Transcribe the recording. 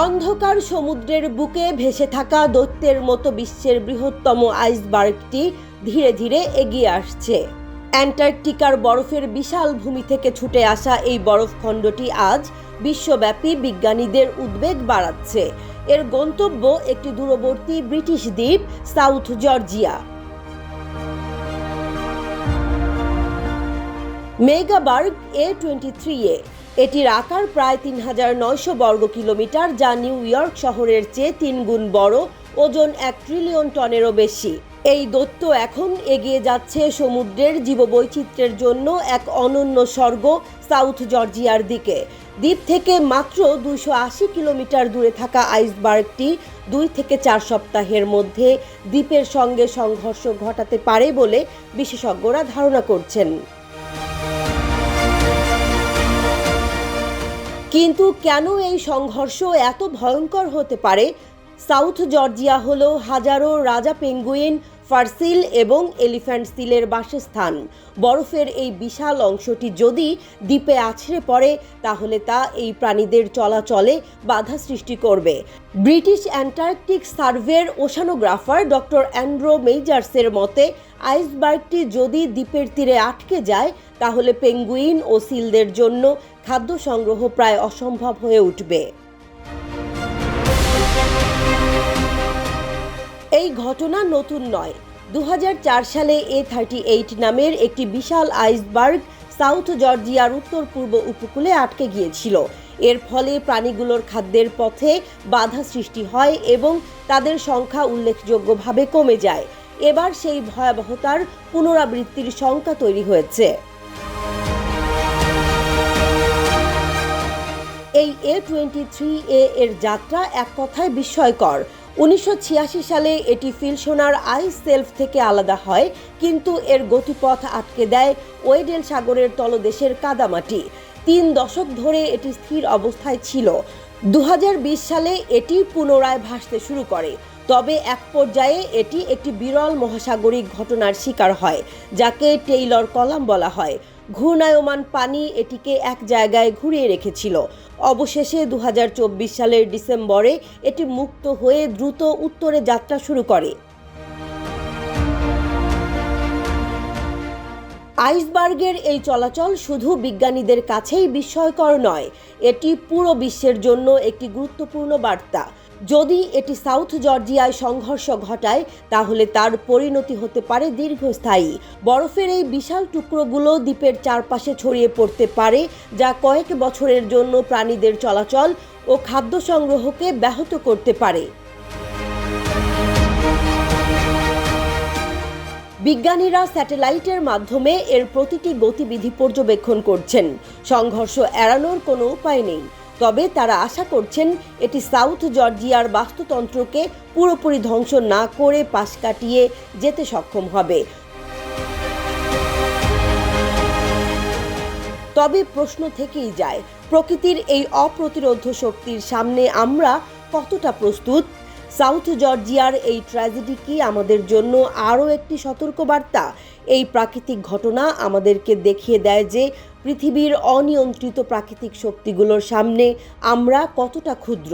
অন্ধকার সমুদ্রের বুকে ভেসে থাকা দৈত্যের মতো বিশ্বের বৃহত্তম আইসবার্গটি ধীরে ধীরে এগিয়ে আসছে। অ্যান্টার্কটিকার বরফের বিশাল ভূমি থেকে ছুটে আসা এই বরফখণ্ডটি আজ বিশ্বব্যাপী বিজ্ঞানীদের উদ্বেগ বাড়াচ্ছে। এর গন্তব্য একটি দূরবর্তী ব্রিটিশ দ্বীপ, South Georgia. Megaberg A twenty three A এটির আকার প্রায় তিন হাজার নয়শো বর্গ কিলোমিটার, যা নিউ ইয়র্ক শহরের চেয়ে তিন গুণ বড়, ওজন এক ট্রিলিয়ন টনেরও বেশি। এই দৈত্য এখন এগিয়ে যাচ্ছে সমুদ্রের জীববৈচিত্র্যের জন্য এক অনন্য স্বর্গ, সাউথ জর্জিয়ার দিকে। দ্বীপ থেকে মাত্র দুশো আশি কিলোমিটার দূরে থাকা আইসবার্গটি দুই থেকে চার সপ্তাহের মধ্যে দ্বীপের সঙ্গে সংঘর্ষ ঘটাতে পারে বলে বিশেষজ্ঞরা ধারণা করছেন। কিন্তু কেন এই সংঘর্ষ এত ভয়ঙ্কর হতে পারে? সাউথ জর্জিয়া হল হাজারো রাজা পেঙ্গুইন ফার্সিল এবং এলিফ্যান্ট সিলের বাসস্থান। বরফের এই বিশাল অংশটি যদি দ্বীপে আছড়ে পড়ে, তাহলে তা এই প্রাণীদের চলাচলে বাধা সৃষ্টি করবে। ব্রিটিশ অ্যান্টার্কটিক সার্ভের ওশানোগ্রাফার ডক্টর অ্যান্ড্রো মেজার্সের মতে, আইসবার্গটি যদি দ্বীপের তীরে আটকে যায়, তাহলে পেঙ্গুইন ও সিলদের জন্য খাদ্য সংগ্রহ প্রায় অসম্ভব হয়ে উঠবে। এই ঘটনা নতুন নয়। দু সালে এ থার্টি এইট নামের একটি বিশাল আইসবার্গ সাউথ জর্জিয়ার উত্তর পূর্ব উপকূলে আটকে গিয়েছিল। এর ফলে প্রাণীগুলোর খাদ্যের পথে বাধা সৃষ্টি হয় এবং তাদের সংখ্যা উল্লেখযোগ্যভাবে কমে যায়। এবার সেই ভয়াবহতার পুনরাবৃত্তির শঙ্কা তৈরি হয়েছে। এই এ টোয়েন্টি থ্রি এ এর যাত্রা এক কথায় বিস্ময়কর। উনিশশো ছিয়াশি সালে এটি ফিলসোনার আইস সেলফ থেকে আলাদা হয়, কিন্তু এর গতিপথ আটকে দেয় ওয়েডেল সাগরের তলদেশের কাদামাটি। তিন দশক ধরে এটি স্থির অবস্থায় ছিল। দু হাজার বিশ সালে এটি পুনরায় ভাসতে শুরু করে। তবে এক পর্যায়ে এটি একটি বিরল মহাসাগরিক ঘটনার শিকার হয়, যাকে টেইলর কলাম বলা হয়। ঘূর্ণায়মান পানি এটিকে এক জায়গায় ঘুরিয়ে রেখেছিল। অবশেষে দু হাজার চব্বিশ সালের ডিসেম্বরে এটি মুক্ত হয়ে দ্রুত উত্তরে যাত্রা শুরু করে। আইসবার্গের এই চলাচল শুধু বিজ্ঞানীদের কাছেই বিস্ময়কর নয়, এটি পুরো বিশ্বের জন্য একটি গুরুত্বপূর্ণ বার্তা। যদি এটি সাউথ জর্জিয়ায় সংঘর্ষ ঘটায়, তাহলে তার পরিণতি হতে পারে দীর্ঘস্থায়ী। বরফের এই বিশাল টুকরোগুলো দ্বীপের চারপাশে ছড়িয়ে পড়তে পারে, যা কয়েক বছরের জন্য প্রাণীদের চলাচল ও খাদ্য সংগ্রহকে ব্যাহত করতে পারে। বিজ্ঞানীরা স্যাটেলাইটের মাধ্যমে এর প্রতিটি গতিবিধি পর্যবেক্ষণ করছেন। সংঘর্ষ এড়ানোর কোনো উপায় নেই। তবে তারা আশা করছেন এটি সাউথ জর্জিয়ার বাস্তুতন্ত্রকে পুরোপুরি ধ্বংস না করে পাশ কাটিয়ে যেতে সক্ষম হবে। তবে প্রশ্ন থেকেই যায়, প্রকৃতির এই অপ্রতিরোধ শক্তির সামনে আমরা কতটা প্রস্তুত? সাউথ জর্জিয়ার এই ট্র্যাজেডি কি আমাদের জন্য আরও একটি সতর্কবার্তা? এই প্রাকৃতিক ঘটনা আমাদেরকে দেখিয়ে দেয় যে পৃথিবীর অনিয়ন্ত্রিত প্রাকৃতিক শক্তিগুলোর সামনে আমরা কতটা ক্ষুদ্র?